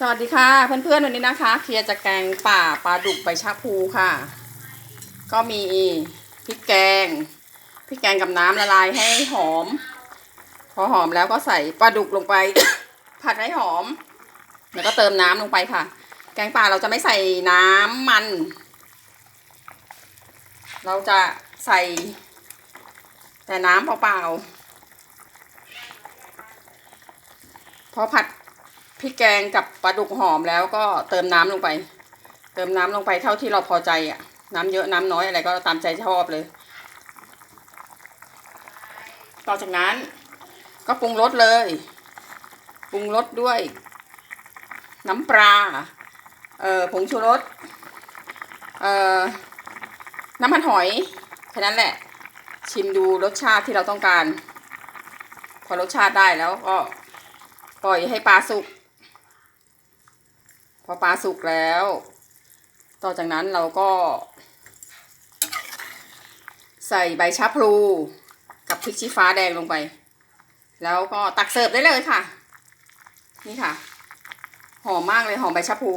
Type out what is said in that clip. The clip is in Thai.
สวัสดีค่ะ เพื่อนๆวันนี้นะคะ เคลียร์จากแกงป่าปลาดุกใบชะพูค่ะ ก็มีพริกแกงพริกแกงกับน้ำละลายให้หอม พอหอมแล้วก็ใส่ปลาดุกลงไป ผัดให้หอม แล้วก็เติมน้ำลงไปค่ะ แกงป่าเราจะไม่ใส่น้ำมัน เราจะใส่ แต่น้ำเปล่าๆพอผัด ริกแกงกับปลาดุกหอมแล้วก็เติมน้ำลงไป เติมน้ำลงไปเท่าที่เราพอใจอะ น้ำเยอะน้ำน้อยอะไรก็ตามใจชอบเลย ต่อจากนั้นก็ปรุงรสเลย ปรุงรสด้วย น้ำปลา เอ่อ ผงชูรส เอ่อ น้ำมันหอย แค่นั้นแหละ ชิมดูรสชาติที่เราต้องการ พอรสชาติได้แล้วก็ปล่อยให้ปลาสุก พอปลาสุกแล้ว ต่อจากนั้นเราก็ ใส่ใบชะพลู กับพริกชี้ฟ้าแดงลงไป แล้วก็ตักเสิร์ฟได้เลยค่ะ นี่ค่ะ หอมมากเลยหอมใบชะพลู